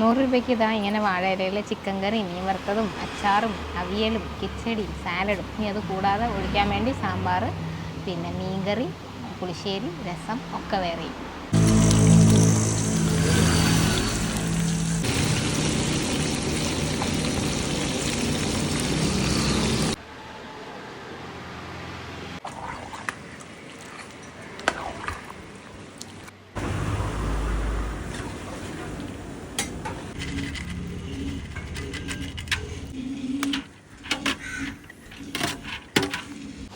നൂറ് രൂപയ്ക്ക് ഇതാ ഇങ്ങനെ വാഴയിലയിലെ ചിക്കൻ കറി മീൻ വറുത്തതും അച്ചാറും അവിയലും കിച്ചടിയും സാലഡും. ഇനി അത് കൂടാതെ ഒഴിക്കാൻ വേണ്ടി സാമ്പാർ പിന്നെ മീൻകറി പുളിശ്ശേരി രസം ഒക്കെ വേറെയും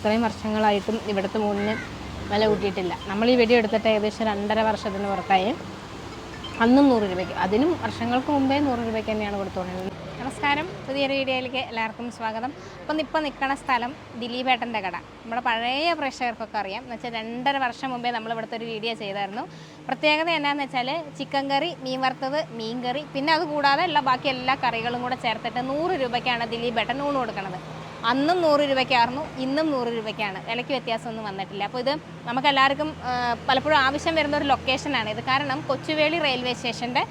ഇത്രയും വർഷങ്ങളായിട്ടും ഇവിടുത്തെ മൂന്നിന് വില കൂട്ടിയിട്ടില്ല. നമ്മൾ ഈ വെടി എടുത്തിട്ട് ഏകദേശം രണ്ടര വർഷത്തിന് പുറത്തായി. അന്നും നൂറ് രൂപയ്ക്ക്. അതിനും വർഷങ്ങൾക്ക് മുമ്പേ നൂറ് രൂപയ്ക്ക് തന്നെയാണ് കൊടുത്തുകൊണ്ടിരുന്നത്. നമസ്കാരം. പുതിയൊരു വീഡിയോയിലേക്ക് എല്ലാവർക്കും സ്വാഗതം. അപ്പം ഇപ്പോൾ നിൽക്കുന്ന സ്ഥലം ദിലീപേട്ടന്റെ കട. നമ്മുടെ പഴയ പ്രേക്ഷകർക്കൊക്കെ അറിയാം. എന്ന് വെച്ചാൽ രണ്ടര വർഷം മുമ്പേ നമ്മൾ ഇവിടുത്തെ ഒരു വീഡിയോ ചെയ്തായിരുന്നു. പ്രത്യേകത എന്നാന്ന് വെച്ചാൽ ചിക്കൻ കറി മീൻ വറുത്തത് മീൻ കറി. പിന്നെ അത് കൂടാതെ എല്ലാ ബാക്കി എല്ലാ കറികളും കൂടെ ചേർത്തിട്ട് നൂറ് രൂപയ്ക്കാണ് ദിലീപേട്ടൻ ഊണ് കൊടുക്കുന്നത് അന്നും നൂറ് രൂപയ്ക്കായിരുന്നു ഇന്നും നൂറ് രൂപയ്ക്കാണ്. വിലയ്ക്ക് വ്യത്യാസമൊന്നും വന്നിട്ടില്ല. അപ്പോൾ ഇത് നമുക്ക് എല്ലാവർക്കും പലപ്പോഴും ആവശ്യം വരുന്ന ഒരു ലൊക്കേഷനാണ് ഇത്. കാരണം കൊച്ചുവേളി റെയിൽവേ സ്റ്റേഷന്റെ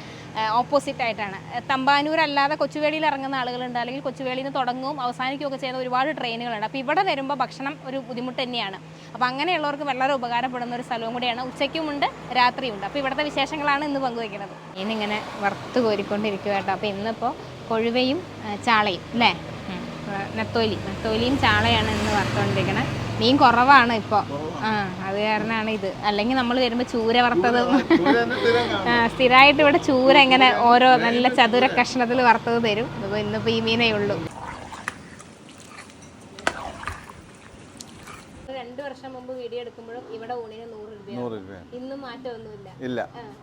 ഓപ്പോസിറ്റ് ആയിട്ടാണ്. തമ്പാനൂർ അല്ലാതെ കൊച്ചുവേളിയിൽ ഇറങ്ങുന്ന ആളുകളുണ്ട്. അല്ലെങ്കിൽ കൊച്ചുവേളിയിൽ നിന്ന് തുടങ്ങും അവസാനിക്കുകയൊക്കെ ചെയ്യുന്ന ഒരുപാട് ട്രെയിനുകളുണ്ട് അപ്പോൾ ഇവിടെ വരുമ്പോൾ ഭക്ഷണം ഒരു ബുദ്ധിമുട്ട് തന്നെയാണ്. അപ്പോൾ അങ്ങനെയുള്ളവർക്ക് വളരെ ഉപകാരപ്പെടുന്ന ഒരു സ്ഥലവും കൂടിയാണ്. ഉച്ചയ്ക്കുമുണ്ട് രാത്രിയുണ്ട്. അപ്പോൾ ഇവിടുത്തെ വിശേഷങ്ങളാണ് ഇന്ന് പങ്കുവയ്ക്കുന്നത്. ഇങ്ങനെ വറുത്ത് കോരിക്കൊണ്ടിരിക്കുക കേട്ടോ. അപ്പോൾ ഇന്നിപ്പോൾ കൊഴുവയും ചാളയും അല്ലേ. നെത്തോലി. നെത്തോലിയും ചാളയാണ് ഇന്ന് വറുത്തുകൊണ്ടിരിക്കണത് മീൻ കുറവാണ് ഇപ്പോൾ ആ അത് കാരണമാണ് ഇത്. അല്ലെങ്കിൽ നമ്മൾ വരുമ്പോൾ ചൂര വറുത്തത്. സ്ഥിരമായിട്ട് ഇവിടെ ചൂര ഇങ്ങനെ ഓരോ നല്ല ചതുര കഷ്ണത്തിൽ വറുത്തത് തരും. അപ്പോൾ ഇന്നിപ്പോൾ ഈ മീനേ ഉള്ളൂ. രണ്ട് വർഷം മുമ്പ് വീഡിയോ എടുക്കുമ്പോഴും ഇവിടെ ഊണിന് നൂറ് രൂപ ഇന്നും മാറ്റമൊന്നുമില്ല. ഇല്ല.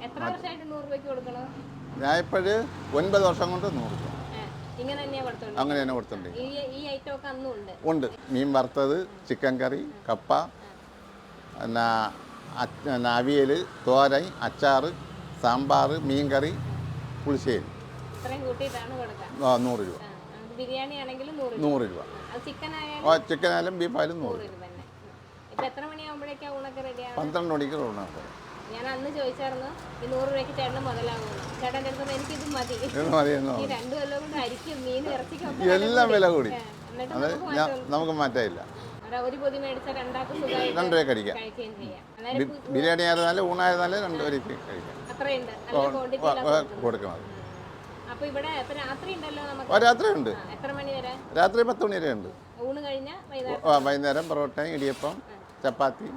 എത്ര വർഷമായിട്ട് നൂറ് രൂപയ്ക്ക് കൊടുക്കണം? ഞാൻ ഇപ്പോഴ് ഒൻപത് വർഷം കൊണ്ട് നൂറ് രൂപ ആ, ഇങ്ങനെ തന്നെയാണ് കൊടുത്തോണ്ട് അങ്ങനെ തന്നെ ഒക്കെ ഉണ്ട്. മീൻ വറുത്തത് ചിക്കൻ കറി കപ്പ പിന്നെ പിന്നെ അവിയൽ തോരൻ അച്ചാറ് സാമ്പാർ മീൻ കറി പുളിശ്ശേരി. നൂറ് രൂപ. ബിരിയാണി ആണെങ്കിലും നൂറ് രൂപ. ഓ ചിക്കൻ ആയാലും ആയാലും ബീഫായാലും നൂറ് രൂപ. ഊണൊക്കെ പന്ത്രണ്ട് മണിക്ക് ഊണാണ്. ഞാൻ അന്ന് ചോദിച്ചായിരുന്നു ഈ നൂറ് രൂപയ്ക്ക് ചേട്ടന് മുതലാകുന്നു ചേട്ടന്റെ അടുത്ത് എനിക്ക് ഇത് മതി ഈ രണ്ടു കൊല്ലം കൊണ്ട് അരിക്കും മീൻ ഇറച്ചിക്കും എല്ലാം വില കൂടി. നമുക്ക് മാറ്റമില്ല ഒരു- പൊതി മേടിച്ചാൽ രണ്ട് കഴിക്കാം ബിരിയാണി ആയിരുന്നാലും ഊണായിരുന്നാലും രണ്ട് പേർക്ക് കഴിക്കാം. അത്രയുണ്ട്. കൊടുക്കണം ഇപ്പൊ രാത്രി പത്ത് മണി വരെ ഉണ്ട്. വൈകുന്നേരം പൊറോട്ടയും ഇടിയപ്പം ചപ്പാത്തി.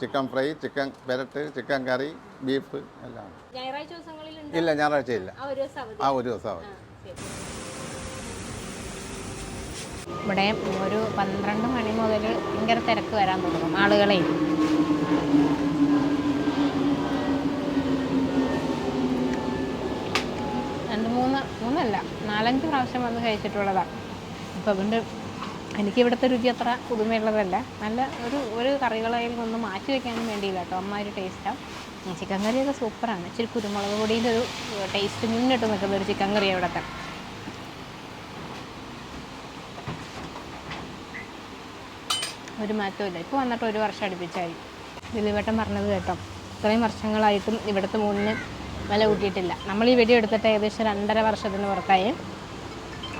ചിക്കൻ ഫ്രൈ ചിക്കൻ പെരട്ട് ചിക്കൻ കറി ബീഫ് എല്ലാം. ഞായറാഴ്ച ഇല്ല ഞായറാഴ്ച ഇല്ല. ആ ഒരു ദിവസം അവധി. ആ ഒരു ദിവസം അവധി. ഇവിടെ ഒരു പന്ത്രണ്ട് മണി മുതൽ ഭയങ്കര തിരക്ക് വരാൻ തുടങ്ങും ആളുകളെ. രണ്ട് മൂന്ന് മൂന്നല്ല നാലഞ്ച് പ്രാവശ്യം വന്ന് കഴിച്ചിട്ടുള്ളതാണ് അപ്പോൾ അതുകൊണ്ട് എനിക്ക് ഇവിടുത്തെ രുചി അത്ര പുതുമയുള്ളതല്ല. നല്ല ഒരു ഒരു കറികളായാലും നിന്ന് മാറ്റി വെക്കാനും വേണ്ടിയില്ല കേട്ടോ അമ്മ ഒരു ടേസ്റ്റാണ് ചിക്കൻ കറിയൊക്കെ സൂപ്പറാണ്. ഇച്ചിരി കുരുമുളക് പൊടിയുടെ ഒരു ടേസ്റ്റ് മുന്നിട്ട് നിൽക്കുന്ന ഒരു ചിക്കൻ കറി ഇവിടുത്തെ. ഒരു മാറ്റമില്ല ഇപ്പോൾ വന്നിട്ട് ഒരു വർഷം അടുപ്പിച്ചായി. ദിലീപേട്ടൻ പറഞ്ഞത് കേട്ടോ. ഇത്രയും വർഷങ്ങളായിട്ടും ഇവിടുത്തെ മൂന്നിന് വില കൂട്ടിയിട്ടില്ല. നമ്മൾ ഈ വെടി എടുത്തിട്ട് ഏകദേശം രണ്ടര വർഷത്തിന് പുറത്തായി.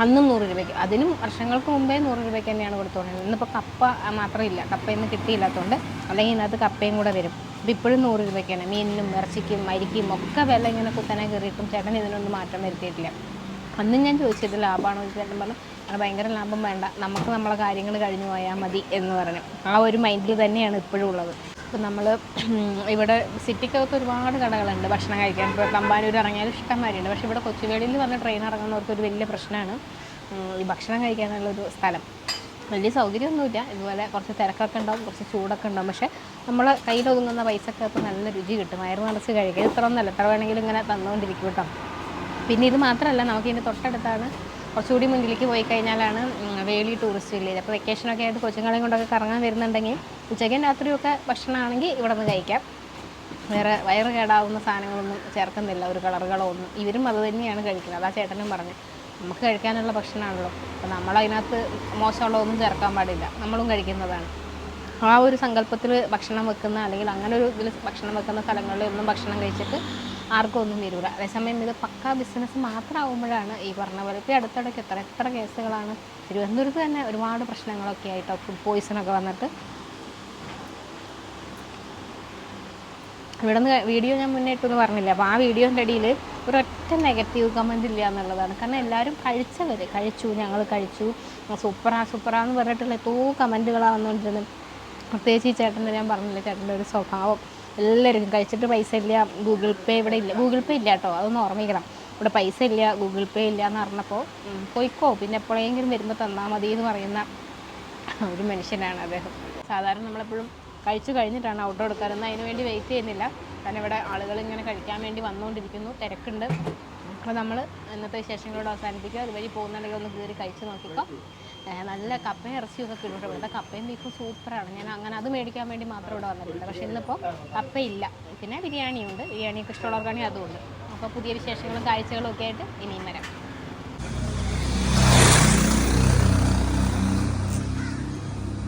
അന്നും നൂറ് രൂപയ്ക്ക്. അതിനും വർഷങ്ങൾക്ക് മുമ്പേ നൂറ് രൂപയ്ക്ക് തന്നെയാണ് കൊടുത്തുകൊണ്ടിരുന്നത്. ഇന്നിപ്പോൾ കപ്പ മാത്രമില്ല. കപ്പ ഇന്ന് കിട്ടിയില്ലാത്തതുകൊണ്ട് അല്ലെങ്കിൽ ഇതിനകത്ത് കപ്പയും കൂടെ വരും. അപ്പോൾ ഇപ്പോഴും നൂറ് രൂപയ്ക്കാണ്. മീനിനും ഇറച്ചിക്കും അരിക്കും ഒക്കെ വില ഇങ്ങനെ കുത്തനെ കയറിയിട്ടും ചേട്ടൻ ഇതിനൊന്നും മാറ്റം വരുത്തിയിട്ടില്ല. അന്നും ഞാൻ ചോദിച്ചത് ലാഭമാണോ ചേട്ടൻ പറഞ്ഞു ഭയങ്കര ലാഭം വേണ്ട. നമുക്ക് നമ്മളെ കാര്യങ്ങൾ കഴിഞ്ഞു പോയാൽ മതി എന്ന് പറഞ്ഞു. ആ ഒരു മൈൻഡിൽ തന്നെയാണ് ഇപ്പോഴും ഉള്ളത്. ഇപ്പം നമ്മൾ ഇവിടെ സിറ്റിക്കകത്ത് ഒരുപാട് കടകളുണ്ട് ഭക്ഷണം കഴിക്കാൻ. ഇപ്പോൾ തമ്പാനൂർ ഇറങ്ങിയാലും ഇഷ്ടംമാരിയുണ്ട് പക്ഷേ ഇവിടെ കൊച്ചുവേളിയിൽ വന്ന് ട്രെയിൻ ഇറങ്ങുന്നവർക്ക് ഒരു വലിയ പ്രശ്നമാണ് ഈ ഭക്ഷണം കഴിക്കാനുള്ളൊരു സ്ഥലം. വലിയ സൗകര്യമൊന്നുമില്ല. ഇതുപോലെ കുറച്ച് തിരക്കൊക്കെ ഉണ്ടാവും കുറച്ച് ചൂടൊക്കെ ഉണ്ടാവും. പക്ഷേ നമ്മൾ കയ്യിലൊതുങ്ങുന്ന ഒതുങ്ങുന്ന അപ്പോൾ നല്ല രുചി കിട്ടും. വയറ് നിറച്ച് കഴിക്കുക ഇത്ര ഒന്നല്ല. എത്ര വേണമെങ്കിലും ഇങ്ങനെ തന്നുകൊണ്ടിരിക്കും കേട്ടോ. പിന്നെ ഇത് മാത്രമല്ല നമുക്ക് ഇതിന്റെ തൊട്ടടുത്താണ് കുറച്ചുകൂടി മുന്നിലേക്ക് പോയി കഴിഞ്ഞാലാണ് വേളി ടൂറിസ്റ്റ് വില്ലേജ് അപ്പോൾ വെക്കേഷനൊക്കെ ആയിട്ട് കൊച്ചുങ്ങളെയും കൊണ്ടൊക്കെ കറങ്ങാൻ വരുന്നുണ്ടെങ്കിൽ ഉച്ചയ്ക്കും രാത്രിയൊക്കെ ഭക്ഷണമാണെങ്കിൽ ഇവിടെ നിന്ന് കഴിക്കാം. വേറെ വയറ് കേടാവുന്ന സാധനങ്ങളൊന്നും ചേർക്കുന്നില്ല ഒരു കളറുകളോ ഒന്നും. ഇവരും അത് തന്നെയാണ് കഴിക്കുന്നത്. അതാ ചേട്ടനും പറഞ്ഞു നമുക്ക് കഴിക്കാനുള്ള ഭക്ഷണമാണല്ലോ. അപ്പോൾ നമ്മളതിനകത്ത് മോശമുള്ളതൊന്നും ചേർക്കാൻ പാടില്ല. നമ്മളും കഴിക്കുന്നതാണ്. ആ ഒരു സങ്കല്പത്തിൽ ഭക്ഷണം വെക്കുന്ന അല്ലെങ്കിൽ അങ്ങനെ ഒരു ഇതിൽ ഭക്ഷണം വെക്കുന്ന സ്ഥലങ്ങളിൽ ഒന്നും ഭക്ഷണം കഴിച്ചിട്ട് ആർക്കും ഒന്നും വരില്ല അതേസമയം ഇത് പക്ക ബിസിനസ് മാത്രമാകുമ്പോഴാണ് ഈ പറഞ്ഞ പോലെ ഇപ്പോൾ അടുത്തിടയ്ക്ക് എത്ര എത്ര കേസുകളാണ് തിരുവനന്തപുരത്ത് തന്നെ ഒരുപാട് പ്രശ്നങ്ങളൊക്കെ ആയിട്ടോ ഫുഡ് പോയിസണൊക്കെ വന്നിട്ട്. ഇവിടെ നിന്ന് വീഡിയോ ഞാൻ മുന്നേ പറഞ്ഞില്ല? അപ്പോൾ ആ വീഡിയോന്റെ ഇടയിൽ ഒരൊറ്റ നെഗറ്റീവ് കമന്റ് ഇല്ല എന്നുള്ളതാണ്. കാരണം എല്ലാവരും കഴിച്ചവർ കഴിച്ചു ഞങ്ങൾ കഴിച്ചു. സൂപ്പറാ സൂപ്പറാന്ന് പറഞ്ഞിട്ടുള്ള എത്രയോ കമന്റുകളാണ് വന്നുകൊണ്ടിരുന്നത് പ്രത്യേകിച്ച് ഈ ചേട്ടന്റെ ഞാൻ പറഞ്ഞില്ല ചേട്ടന്റെ ഒരു സ്വഭാവം. എല്ലാവരും കഴിച്ചിട്ട് പൈസ ഇല്ല. ഗൂഗിൾ പേ ഇവിടെ ഇല്ല. ഗൂഗിൾ പേ ഇല്ല കേട്ടോ. അതൊന്ന് ഓർമ്മിക്കണം. ഇവിടെ പൈസ ഇല്ല. ഗൂഗിൾ പേ ഇല്ല എന്ന് പറഞ്ഞപ്പോൾ പോയിക്കോ. പിന്നെ എപ്പോഴെങ്കിലും വരുമ്പോൾ തന്നാൽ മതി എന്ന് പറയുന്ന ഒരു മനുഷ്യനാണ് അദ്ദേഹം. സാധാരണ നമ്മളെപ്പോഴും കഴിച്ചു കഴിഞ്ഞിട്ടാണ് ഔട്ട് എടുക്കാറ്. അതിനുവേണ്ടി വെയിറ്റ് ചെയ്യുന്നില്ല. കാരണം ഇവിടെ ആളുകൾ ഇങ്ങനെ കഴിക്കാൻ വേണ്ടി വന്നുകൊണ്ടിരിക്കുന്നു. തിരക്കുണ്ട്. അപ്പോൾ നമ്മൾ ഇന്നത്തെ വിശേഷങ്ങളോട് അവസാനിപ്പിക്കുക. അതുവഴി പോകുന്നുണ്ടെങ്കിൽ ഒന്ന് കയറി കഴിച്ച് നോക്കിക്കോ. നല്ല കപ്പയും ഒക്കെ കിട്ടും ഇവിടുത്തെ കപ്പയും ബീഫും സൂപ്പറാണ്. ഞാൻ അങ്ങനെ അത് മേടിക്കാൻ വേണ്ടി മാത്രം ഇവിടെ വന്നിട്ടുണ്ട്. പക്ഷേ ഇന്നിപ്പോൾ കപ്പയില്ല. പിന്നെ ബിരിയാണിയുണ്ട്. ബിരിയാണിയൊക്കെ ഇഷ്ടമുള്ളവർക്കാണെങ്കിൽ അതുമുണ്ട് അപ്പോൾ പുതിയ വിശേഷങ്ങളും കാഴ്ചകളും ഒക്കെ ആയിട്ട് ഇനിയും വരാം.